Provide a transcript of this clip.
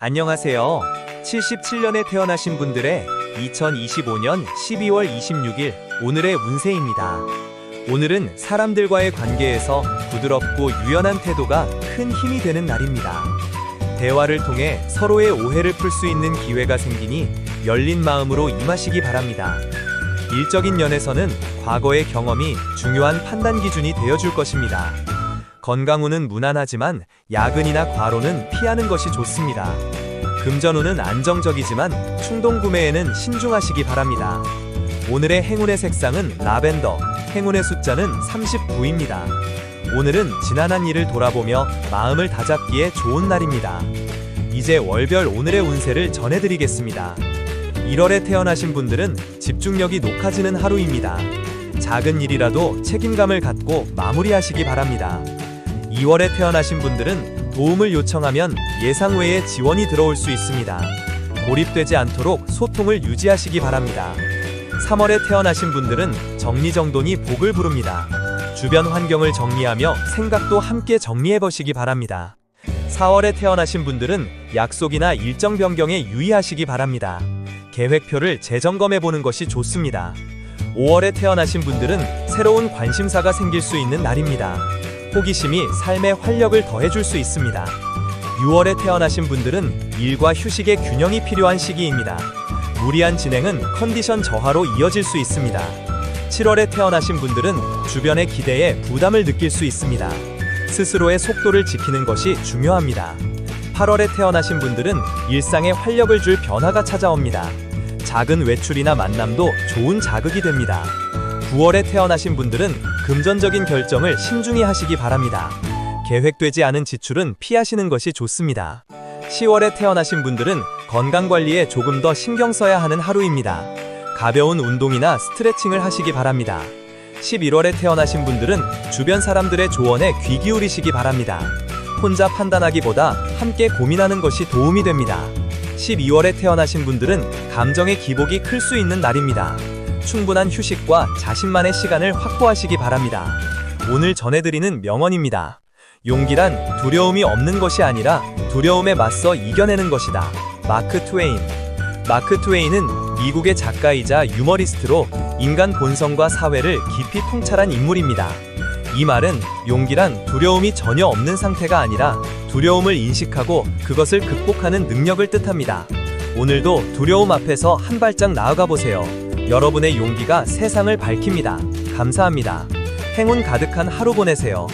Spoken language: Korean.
안녕하세요. 77년에 태어나신 분들의 2025년 12월 26일 오늘의 운세입니다. 오늘은 사람들과의 관계에서 부드럽고 유연한 태도가 큰 힘이 되는 날입니다. 대화를 통해 서로의 오해를 풀 수 있는 기회가 생기니 열린 마음으로 임하시기 바랍니다. 일적인 면에서는 과거의 경험이 중요한 판단 기준이 되어줄 것입니다. 건강운은 무난하지만 야근이나 과로는 피하는 것이 좋습니다. 금전운은 안정적이지만 충동 구매에는 신중하시기 바랍니다. 오늘의 행운의 색상은 라벤더, 행운의 숫자는 39입니다. 오늘은 지난한 일을 돌아보며 마음을 다잡기에 좋은 날입니다. 이제 월별 오늘의 운세를 전해드리겠습니다. 1월에 태어나신 분들은 집중력이 높아지는 하루입니다. 작은 일이라도 책임감을 갖고 마무리하시기 바랍니다. 2월에 태어나신 분들은 도움을 요청하면 예상 외의 지원이 들어올 수 있습니다. 고립되지 않도록 소통을 유지하시기 바랍니다. 3월에 태어나신 분들은 정리정돈이 복을 부릅니다. 주변 환경을 정리하며 생각도 함께 정리해 보시기 바랍니다. 4월에 태어나신 분들은 약속이나 일정 변경에 유의하시기 바랍니다. 계획표를 재점검해 보는 것이 좋습니다. 5월에 태어나신 분들은 새로운 관심사가 생길 수 있는 날입니다. 호기심이 삶의 활력을 더해줄 수 있습니다. 6월에 태어나신 분들은 일과 휴식의 균형이 필요한 시기입니다. 무리한 진행은 컨디션 저하로 이어질 수 있습니다. 7월에 태어나신 분들은 주변의 기대에 부담을 느낄 수 있습니다. 스스로의 속도를 지키는 것이 중요합니다. 8월에 태어나신 분들은 일상에 활력을 줄 변화가 찾아옵니다. 작은 외출이나 만남도 좋은 자극이 됩니다. 9월에 태어나신 분들은 금전적인 결정을 신중히 하시기 바랍니다. 계획되지 않은 지출은 피하시는 것이 좋습니다. 10월에 태어나신 분들은 건강 관리에 조금 더 신경 써야 하는 하루입니다. 가벼운 운동이나 스트레칭을 하시기 바랍니다. 11월에 태어나신 분들은 주변 사람들의 조언에 귀 기울이시기 바랍니다. 혼자 판단하기보다 함께 고민하는 것이 도움이 됩니다. 12월에 태어나신 분들은 감정의 기복이 클 수 있는 날입니다. 충분한 휴식과 자신만의 시간을 확보하시기 바랍니다. 오늘 전해드리는 명언입니다. 용기란 두려움이 없는 것이 아니라 두려움에 맞서 이겨내는 것이다. 마크 트웨인. 마크 트웨인은 미국의 작가이자 유머리스트로 인간 본성과 사회를 깊이 통찰한 인물입니다. 이 말은 용기란 두려움이 전혀 없는 상태가 아니라 두려움을 인식하고 그것을 극복하는 능력을 뜻합니다. 오늘도 두려움 앞에서 한 발짝 나아가 보세요. 여러분의 용기가 세상을 밝힙니다. 감사합니다. 행운 가득한 하루 보내세요.